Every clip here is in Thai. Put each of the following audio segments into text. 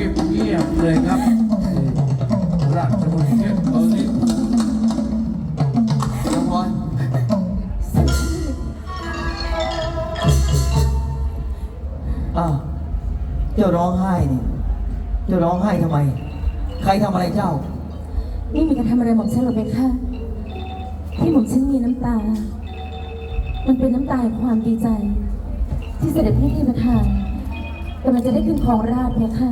ก็บเงียบเลยครับราชบุตรเก็บเอานี่น้องพรอ้าวเจ้าร้องไห้นี่เจ้าร้องไห้ทำไม ใครทำอะไรเจ้า ไม่มีการทำอะไรหม่อมฉันหรอกเบค่ะ ที่หม่อมฉันมีน้ำตา มันเป็นน้ำตาแห่งความดีใจ ที่เสด็จพี่ที่ประธานกำลังจะได้ขึ้นครองราชย์เนี่ยค่ะ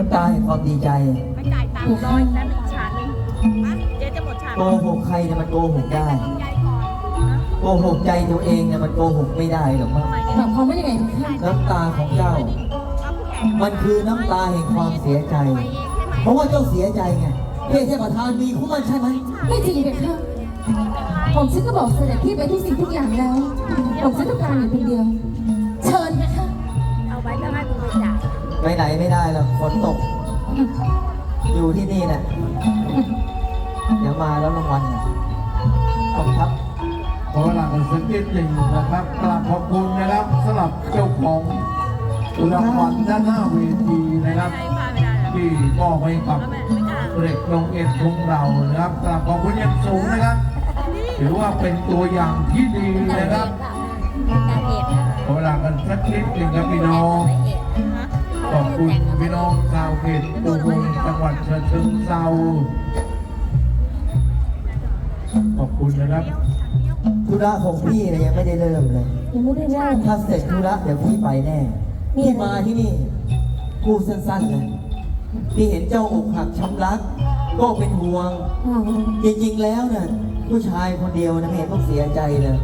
น้ำตาแห่งความดีใจไม่จ่ายตังค์ร้อยแล้วหนึ่งชั้นอะเจ๊จะหมดชั้นโกหกใครเนี่ยมันโกหกได้ยายก่อนนะโกหกใจตัวเองเนี่ยมันโกหกไม่ได้หรอกมั้งหมายความว่ายังไงเบค่ะน้ำตาของเจ้ามันคือน้ำตาแห่งความเสียใจเพราะว่าเจ้าเสียใจไงเพี่เทพประธานมีคู่มันใช่ไหมไม่จริงเบค่ะผมฉันก็บอกเสด็จพี่ไปทุกสิ่งทุกอย่างแล้วผม อยู่ที่นี่แหละเดี๋ยวมาแล้วรางวัลน่ะขอบคุณครับขอเวลากันสักนิดหนึ่งนะครับกราบขอบคุณนะครับสำหรับเจ้าของรางวัลด้านหน้าเวทีนะครับให้พาไม่ได้เหรอที่มอบให้กับเด็กลงเอ็นของเรานะครับกราบขอบคุณอย่างสูงนะครับถือว่าเป็นตัวอย่างที่ดีนะครับการเอกขอเวลากันสักนิดหนึ่งครับพี่น้อง เขตอุบลจังหวัดฉะเชิงเทราขอบคุณนะครับ ธุระของพี่เนี่ยยังไม่ได้เริ่มเลย ยังไม่ได้เริ่มถ้าเสร็จธุระเดี๋ยวพี่ไปแน่พี่มาที่นี่พูดสั้นๆเลยพี่เห็นเจ้าอกหักช้ำรัก ก็เป็นห่วง จริงๆแล้วน่ะผู้ชายคนเดียวนะไม่เห็นต้องเสียใจเลย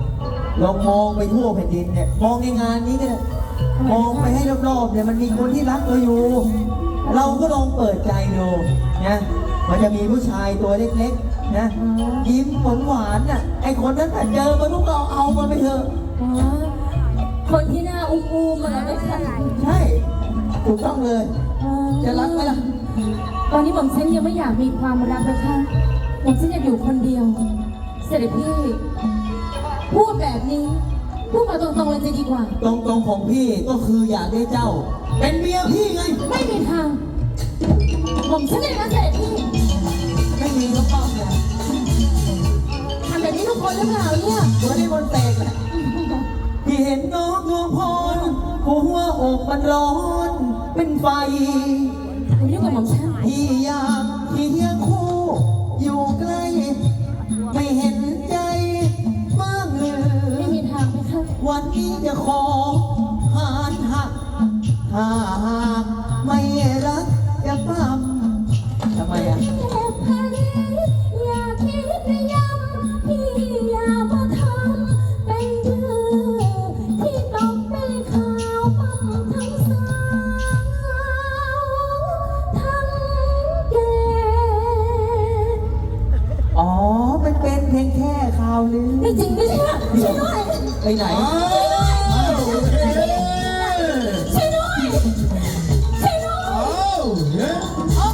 ลองมองไปทั่วแผ่นดินเนี่ย มองในงานนี้ก็ได้มองไปให้รอบๆเนี่ยมันมีคนที่รักเราอยู่ เราก็ลองเปิดใจดูนะมันจะมีผู้ชายตัวเล็กๆนะยิ้มหวานๆน่ะไอคนนั้นน่ะเจอมาลูกเราเอามาไปเถอะอ๋อคนที่หน้าอุ้มๆมาแล้วไหมคะใช่ถูกต้องเลยอ๋อจะรักไหมล่ะตอนนี้หม่อมฉันยังไม่อยากมีความรักนะคะหม่อมฉันอยากอยู่คนเดียว เสด็จพี่พูดแบบนี้พูดมาตรงๆเลยจะดีกว่า ตรงๆของพี่ก็คืออยากได้เจ้า เป็นเมียพี่ไงไม่มี ทางหม่อมฉันเลยนะเสด็จพี่ไม่มีก็ป้องเลยทำแบบนี้ทุกคนหรือเปล่าเนี่ยเหมือนในบนเตกแหละที่เห็นน้องดวงพรหัวอกมันร้อน เป็นไฟคุณยุ่งกับหม่อมฉันพี่อยากเคียคู่อยู่ใกล้ ไม่เห็นใจบ้างเลไม่ยมีทางไหมคะวันนี้จะขอาวลือไม่จริงไม่ใช่ช่วยด้วยไปไหนช่วยด้วยช่วยด้วย เอา